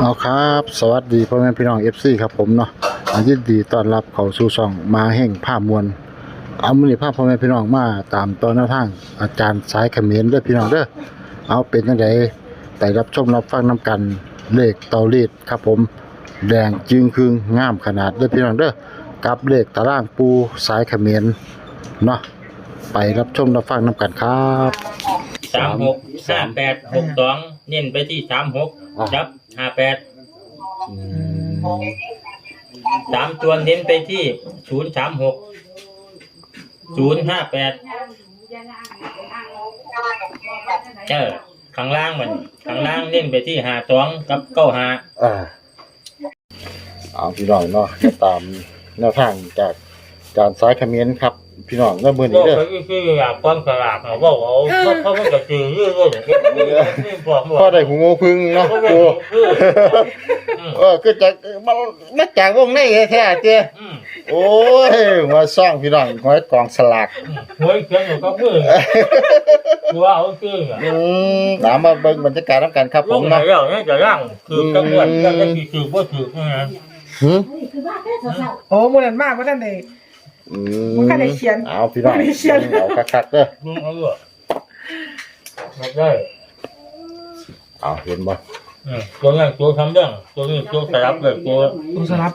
เอาครับ สวัสดีพ่อแม่พี่น้องเอฟซีครับผมเนาะอ่ายินดีต้อนรับเข้าสู่ช่องมาแห่งภาพมวลเอามือนี้ภาพพ่อแม่พี่น้องมาตามตอนแนวทางอาจารย์สายเขมรเด้อพี่น้องเด้อเอาเป็นจังไดแต่รับชมรับฟังนํกันเลขเตารีดครับผมแดงจึงคืงงามขนาดเด้อพี่น้องเด้อกับเลขตารางปูสายเขมรเนาะไปรับชมรับฟังนํกันครับสามหกห้าแปดหกสองเน้นไปที่สามหกอะจับ ห้าแปดสามตัวเน้นไปที่ศูนย์สามหกศูนย์ห้าแปดเจอข้างล่างมันข้างล่างเน้นไปที่หาสองกับเก้าหาอ่าเอาพี่น้องเนาะตามแนวทางจากการสายเขมรครับ พี่น้องเริ่มมือโลนี้กเด้อก็คืออยากความฉลาดเขาบอกเอาเพราะเขาไม่กระตือรือร้นนี่บอกบอกพ่อได้หูงูพึ่งเนาะเขาไม่กูคืออืมเออคือจากมันมาจากวงในแท้ๆเจ้อืมโอ้ยมาซ่องพี่น้องหอยกองสลากหวยเขียนอยู่ก็คือคือว่าเอาคืออะอืมหนามาเบิ่งบรรยากาศนํกันครับผลมงไหนเนาะแล้วเนี่ยจะร่างคือจังหวัดก็จะคือคือบ่ถือนะหึโอ้โมนันมากว่าท่านใด อืบ่ทันได้เขียนเอาพี่น้องบ่ได้เขียน เอาคักๆเด้อลุงเอาอะไม่ได้เอาเห็นบ่อืมตัวนั้นตัวทำเรื่องตัวนี้ตัวสลับเลยตัวดูสลับ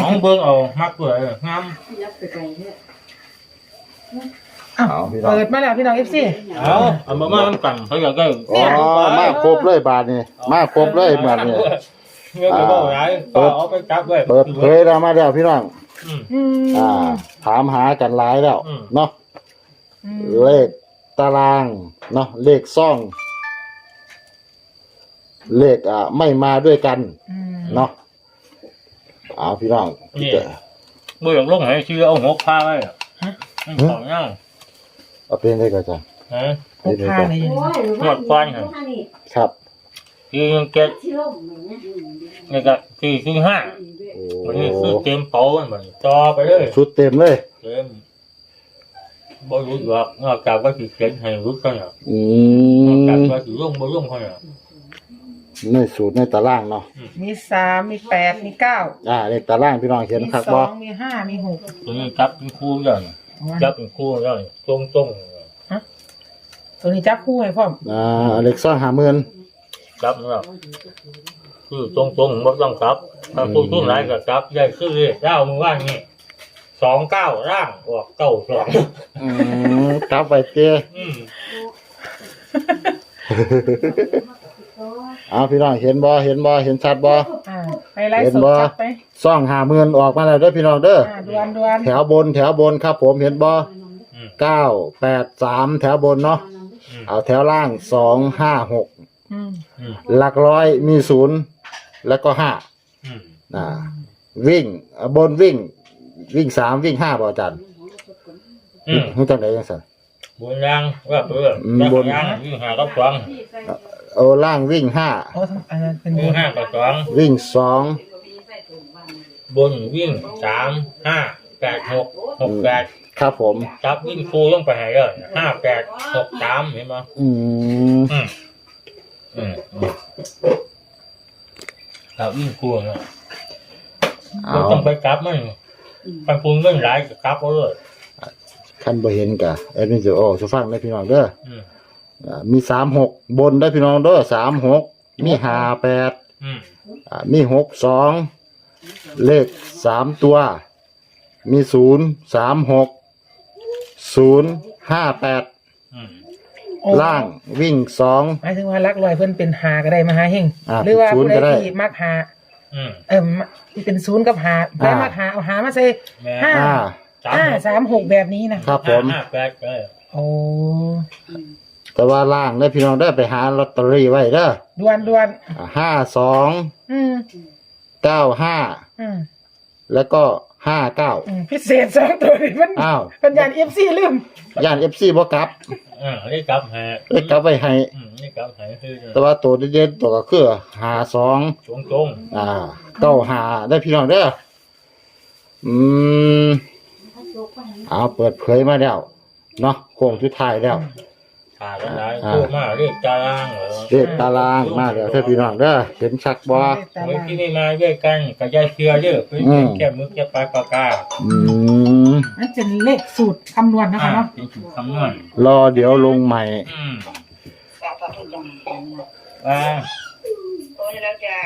น้องเบิ่งเอามักเลยงามอ้าวเอาพี่น้องเปิดมาแล้วพี่น้องเอฟซีเอาเอามามาทำกันเขาอยากได้อ๋อมาครบเลยบาดนี้มาครบเลยบาดนี้เงินจะบอกไรก็เอาไปจับเลยเปิดเผยแล้วมาแล้วพี่น้อง อืม อืมอ่า ถามหากันหลายแล้วอืม เนาะอืมเลขตารางเนาะเลขซ่อง เลขอ่าไม่มาด้วยกัน อืมเนาะเอาพี่น้องนี่เบื่อลงให้ชื่อเอาหกพาไว้ของเงาเอาเป็นได้ก็จ้ะฮะพกพาในอยังนี้ครับคื อเก็ตนี่ก็คือคือห้าโอ้มันนี่คือเต็มเป๋ามันมันต่อไปเลยชุดเต็มเลย เต็มบ่รู้หรอกนอกจากว่าสิเขียนให้รู้กันอะอืนอกจากมว่าสิลงบ่ลงเขาอะในสูตรในตารางเนาะ มีสามมีแปดมีเก้าอ่าเลขตารางพี่น้องเห็นมีครับสบ่องมีห้ามีหกตัวนี้จับเป็นคู่แล้วนี่จับเป็นคู่แล้วนี่ตรงตรงตัวนี้จับคู่ให้พร้อมอ่าเลขซ่องหาหมื่น ๆจับแล้วคือตรงตรงๆบ่ต้องจับ ถ้าคู่ทุนหลายก็จับได้คือเลขเก้ามือว่างนี่สองเก้าร่างออกเก้าสองอืมครับไปเจ้อืมเอาพี่น้องเห็นบ่เห็นบ่เห็นชัดบ่อ่าไปไล่เห็นสดบ่จับไปซ่องหาหมื่นออกมาแล้วเด้อพี่น้องเด้ออ่าดวนดวนแถวบนแถวบนครับ ผมเห็นบ่อืม เก้าแปดสามแถวบนเนาะอืม เอาแถวล่างสองห้าหก อืมอืมหลักร้อยมีศูนย์แล้วก็ห้าอืมอ่า วิ่งอ่าบนวิ่ง วิ่งสามวิ่งห้าบ่อาจารย์อืมรู้จังไดจังซั่นบนยางว่าเพื่ออืมแล้วบก็นยางวิ่งหากับสองเอาล่างวิ่งห้าโอ้ทั้งอันนั้นเป็นบวิ่งนห้ากับสองวิ่งสองบนวิ่งสามห้าแปดหกหกแปดครับผม จับวิ่งคูลงไปให้เลยห้าแปดหกสามเห็นไหมอืมอืม อืมอืมจับวิ่งคูลเนาะเอาเราต้องไปกลับมันไปคูลเรื่องหลายก็กลับเอาเลยคันบ่เห็นกะเอ็ดมินสิโอ้สุฟังได้อพี่น้องเด้ออืมอ่ามีสามหกบนได้อพี่น้องเด้อสามหกมีห้าแปดอืมอ่ามีหกสองเลขสามตัว มีศูนย์สามหกศูนย์ห้าแปดอืม โอ้ล่างวิ่งสอง หมายถึงว่ารักลอยเพิ่นเป็นหาก็ได้มาหาเฮงอ่าหรือว่าศูนย์ผู้ใดก็ได้ ที่มักหาอืมเอิ่มที่เป็นศูนย์กับหาได้มักหาเอาหามาใส่ แม่ห้า อ่า สามห้าหกสามหกแบบนี้นะครับผม ห้าแปดก็ได้โอ้แต่ว่าล่างได้อพี่น้องได้อไปหาลอตเตอรี่ไว้เด้อดวนดวนห้าสองอืมเก้าห้าอืมแล้วก็ ห้าเก้าอืมพิเศษสองตัวนี่มันอ้าวเป็นยานเอฟซีลืมย่านเอฟซีบ่กลับอ่าได้กลับหาเลยกลับไว้ให้ อืมได้กลับหาคือแต่ว่าตัวเด่นๆตัวก็คือหาสองตรงตรงอ่าเก้าหาได้พี่น้องเด้ออืมเอาเปิดเผยมาแล้วเนาะโค้งสุดท้ายแล้ว ขาดหลายโตมาเรียกตารางเหรอเลขตารางมาแล้วถ้าพี่น้องเด้อเห็นชักบ่แต่เมื่อว่ากี้ไม่มาด้วยกันก็ยายเชื่อเด้อเป็นอืมแค่มึกแค่ปลายปากกาอืมนั่นเป็นเลขสูตรคำนวณนะคะเนาะเป็นจุดคำนวณรอเดี๋ยวลงใหม่อืมว่า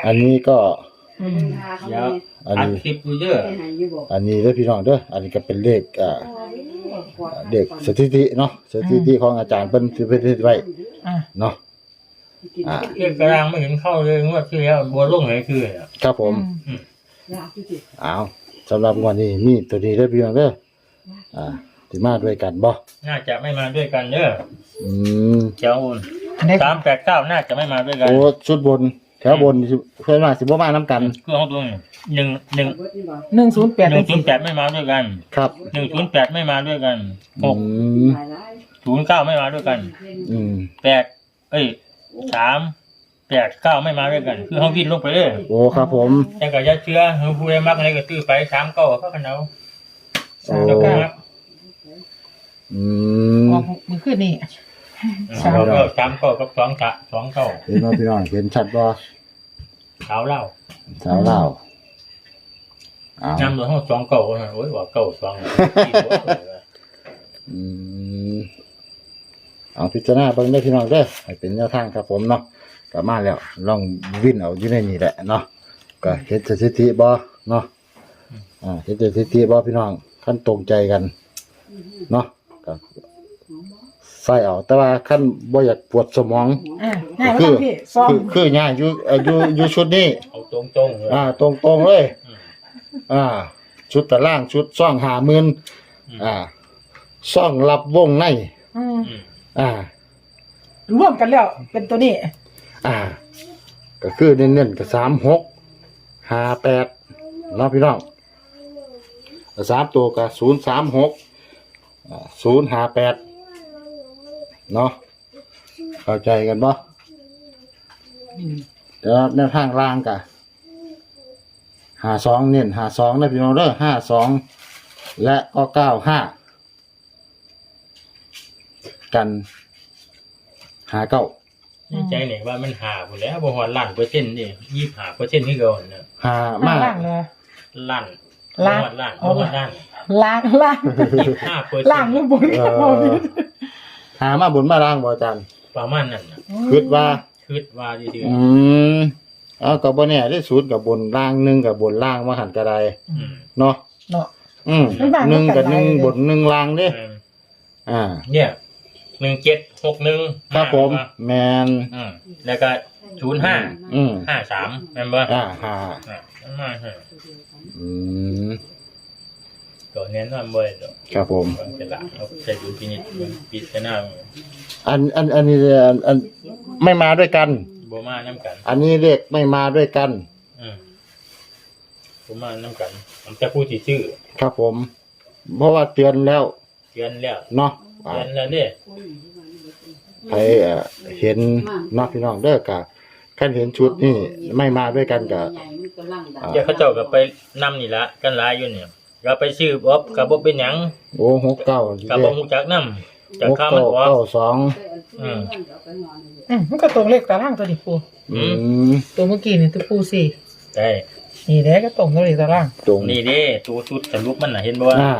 อันนี้ก็อืมเดี๋ยวอันอัดนี้คลิปดูเด้ออันนี้เด้อพี่น้องเด้ออันนี้ก็เป็นเลขอ่า เด็กสถิติเนาะสถิติของอาจารย์เพิ่นสิเพิ่นเฮ็ดไว้อะเนาะอ่าเรียกตารางไม่เห็นเข้าเลยงวดที่แล้วบัวลงไหนคือเนี่ยครับผมอืมอ้าวสำหรับงวันนี้มีตัวนี้เด้อพี่น้องเด้ออ่าสิมาด้วยกันบ่น่าจะไม่มาด้วยกันเด้ออืมเจ้าอุ่นอันนี้สามแปดเก้าน่าจะไม่มาด้วยกันโอ้ชุดบน แถวบนสิเพิ่นว่าสิบ่มานํกัน เครื่องของตัวหนึ่งหนึ่งหนึ่งศูนย์แปดหนึ่งศูนย์แปดไม่มาด้วยกันครับหนึ่งศูนย์แปดไม่มาด้วยกันหอืกมศูนย์เก้าไม่มาด้วยกันอืมแปดเอ้ยสามแปดเก้าไม่มาด้วยกัน คือเขาวิ่งลงไปเลยโอ้ครับ ผมแต่ก็อย่าเชื่อเฮาผู้ใดมักอะไรก็ตื้อไปสามเก้าเขากันเอาโอ้เจ้าก็มักอืมออกมือขึ้นนี่ สามเราก็สามเก้ากับสองกะสองเก้าเห็นบ่พี่น้องเห็นชัดบ่เท้าเล่าสาวลาวอ้าวน้ำตัวห้องสองเก้าโอ้ยว่าเก้าสองอืมเอาพิจารณาเบิ่งได้อพี่น้องเด้อให้เป็นแนวทางครับผมเนาะกลับมาแล้วลองวิ่นเอาอยู่ในนี่แหละเนาะก็เฮ็ดสถิติบ่เนาะอ่าเฮ็ดสถิติบ่พี่น้องขั้นตรงใจกัน เนาะก็ ใส่เอาแต่ว่าขั้นบ่อยากปวดสมอง อะง่ายคืมากพี่ซ่อมคือคือง่ายอยู่เอ่ออยู่อยู่ชุดนี้ เอาตรงตรงๆเลย อ่า ตรงตรงๆเลย อืม อ่า ชุดตะล่างชุดซ่องหาหมื่นอืมอ่าซ่องรับวงในอืมอืมอ่า ร่วมกันแล้วเป็นตัวนี้ อ่า ก็คือเน้นๆกับสามหกห้าแปดเนาะพี่น้องสามตัวกับศูนย์สามหกศูนย์ห้าแปด เนาะเข้าใจกันบ่เดี๋ยวแนวทางล่างกะหาสองเน้นหาสองนะพี่น้องเด้อห้าสองและก็เก้าห้ากันหาเก้านี่ใจเนี่ยว่ามันหาหมดแล้วบ่ฮอดล้านเปอร์เซ็นต์นี่ยี่สิบห้าเปอร์เซ็นต์ที่เก่าเนี่ยหามามาล่างเลยล้านล้านบ่ฮอดล้านอ๋บ่อฮอดล้านล่างล่างยี่สิบห้าเปอร์เซ็นล่างต์หรือบนครับพ่อพี่ หามาบนมาล่างบ่อาจารย์ประมาณนั้นน่ะคิดว่า คิดว่าดีอืมเอากับบ่เนี่ยได้ศูนย์กับบนล่างหนึ่งกับบนล่างมาหันกระไดๆอืมเนาะเนาะ อืมไม่ต่างกันหนึ่งกับหนึ่งหลายเลย บนหนึ่งล่างเด้ เอออ่า เนี่ยหนึ่งเจ็ดหกหนึ่งครับผม แมน อืมแล้วก็ศูนย์ห้าอืม ห้าสามแม่นบ่อ่าหาอะมาฮะอืม ตัวเน้นว่าบ่ได้ดอกครับผมมันเป็นหลักเอาใส่ดุลพินิจมันพิจารณาอันอันอันนี้อันอันไม่มาด้วยกัน บ่มานํกัน อันนี้เลขไม่มาด้วยกัน อืมบ่มานํกันผมจะพูดที่ชื่อครับผม เพราะว่าเตือนแล้วเตือนแล้วเนาะอ่าเตือนแล้วเด้ใครเอ่อเห็นเนาะพี่น้องเด้อกะคันเห็นชุดนี่ไม่มาด้วยกันกะ อ่า เดี๋ยวเขาเจ้าก็ไปนำนี่ละกันหลายอยู่เนี่ย ก็ไปซื้อบ่ก็บ่เป็นหยังโอ้หกเก้าก็บ่ฮู้จักนำจากหกข้าวมันเก้าออก เก้าสองอืม อืมมันก็ตรงเลขตารางตัวนี้ปูอืมตัวเมื่อกี้นี่ตัวปูสี่ได้นี่แหละก็ตรงตัวเลขตารางตรงนี่เด้ตัวชุดสรุปมันน่ะเห็นบ่อ่า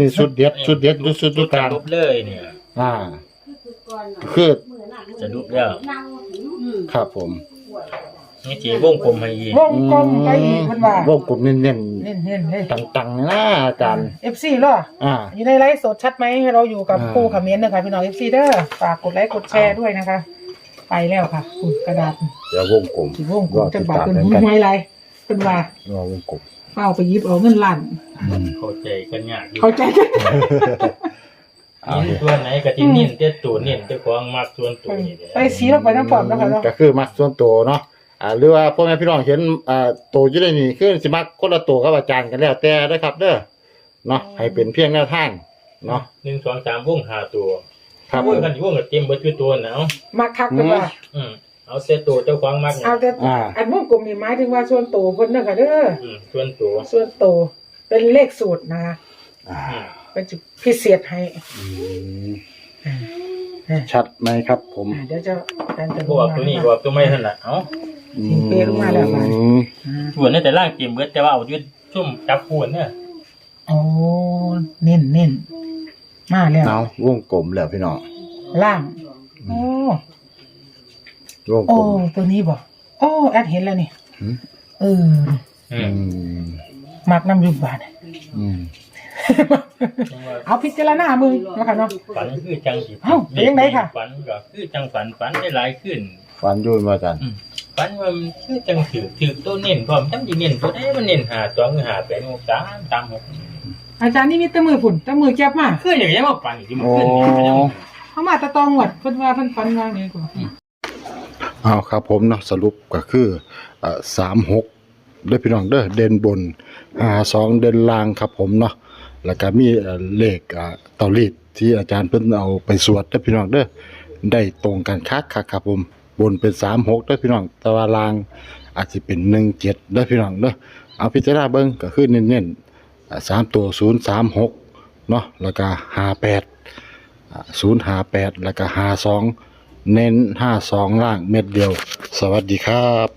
นี่ชุดเด็ดชุดเด็ดชุดชุดชุทุดกสการรุปเลยเนี่ย อ่า คือสรุปแล้ว ครับผม นี่สิวงกลมให้อีกวงกลมไปอีกมันว่าวงกลมเน้นเน้นเน้นเลยๆตังๆนะอาจารย์ เอฟซีเหรออ่า อยู่ในไลฟ์สดชัดไหมให้เราอยู่กับอ่า ครูคอมเมนต์นะคะพี่น้องเอฟซีเด้อฝากกดไลค์กดแชร์ด้วยนะคะ ไปแล้วค่ะอุ๊ยกระดาษเดี๋ยววงกลมสีวงกลมจะบาดเป็นรอติดตามหุ้กันนไฮไลท์เป็นว่ารอวงกลมเป้าไปยิบเอาเงินล้านอืมเข้าใจกันยากอยู่เข้าใจกันเอานี่ตัวไหนก็สิเน้นแต่ตัวเน้นแต่ของมักส่วนตัวนี่เด้ไปสีลงไปน้ำปอมนะคะเนาะก็คือมักส่วนตัวเนาะ อ่าหรือว่าพ่อแม่พี่น้องเห็นอ่าตัวอยู่ในนี่คือสิมักคนละตัวกับอาจารย์กันแล้วแต่นะครับเด้อเนาะให้เป็นเพียงแนวทางเนาะหนึ่งสองสามวงห้าตัวครับวงกันอยู่วงก็เต็มเบิดอยู่ตัวน่ะเอามาคักเป็นว่าอืมเอาแต่ตัวเจ้าของมักเนี่ยเอาแต่อ่าอันวงกลมนี่หมายถึงว่าส่วนโตวเพิ่นนะคะเด้ออืมส่วนตัวส่วนโตวเป็นเลขสูตรนะคะอ่าอืมเป็นจุดพิเศษให้อืมเออชัดไหมครับ ผมอ่าเดี๋ยวจะอาจารย์จะพวกตัวนี้พวกตัวไม่ถนัดเอ้า ทิ้งเปลงมาแล้วไปอืมอ่าส่วนนี่แต่ล่างเกมเบิดแต่ว่าเอายืดซุ่มจับขวนเนี่ยโอ้เน้นเน้นมาแล้วเอาวงกลมแล้วพี่น้องล่างโอ้วงกโอ้ลม ตัวนี้บ่โอ้แอดเห็นแล้วนี่หืม เอออือืมมมักน้ำยุบบาทอืมเอาพิจารณามึงนะคะเนาะ ฝันคือจังสิเอ้าเป็นจังไดค่ะ ฝันก็คือจังฝันฝันได้หลายขึ้น ฟันอยุ่นมาจันอืม ฝันว่ามันคือจังถือถือตัวเน้นพร้อมจังสิเน้นตัวใดมันเน้นหาตัวหรือหาแปดหกสามสามหกอาจารย์นี่มีแตะมือฝุ่นแตะมือแก็บมาคืออย่างนี้มาฝันอีกที่มันโอ้ขึ้นนี่มันยังเขามาตะตองหวดเพิ่นว่าเพิ่นฟันว่านี่กว่าเอาครับผมเนาะสรุปก็คือเอ่อสามหกเด้อพี่น้องเด้อเด่นบนห้าสองเด่นล่างครับผมเนาะแล้วก็มีเอ่อเลขอ่าเตารีดที่อาจารย์เพิ่นเอาไปสวดเด้อพี่น้องเด้อได้ตรงกันคักคักครับผม บนเป็นสามหกด้อพี่น้องตะวันลางอาจจะเป็นหนึ่งเจ็ดด้อพี่น้องเด้อเอาพิจารณาเบิ้งก็คือเน้นๆสามตัวศูนย์สามหกเนาะแล้วก็ห้าแปดศูนย์หาแปดแล้วก็หาสองเน้นห้าสองล่างเม็ดเดียว สวัสดีครับ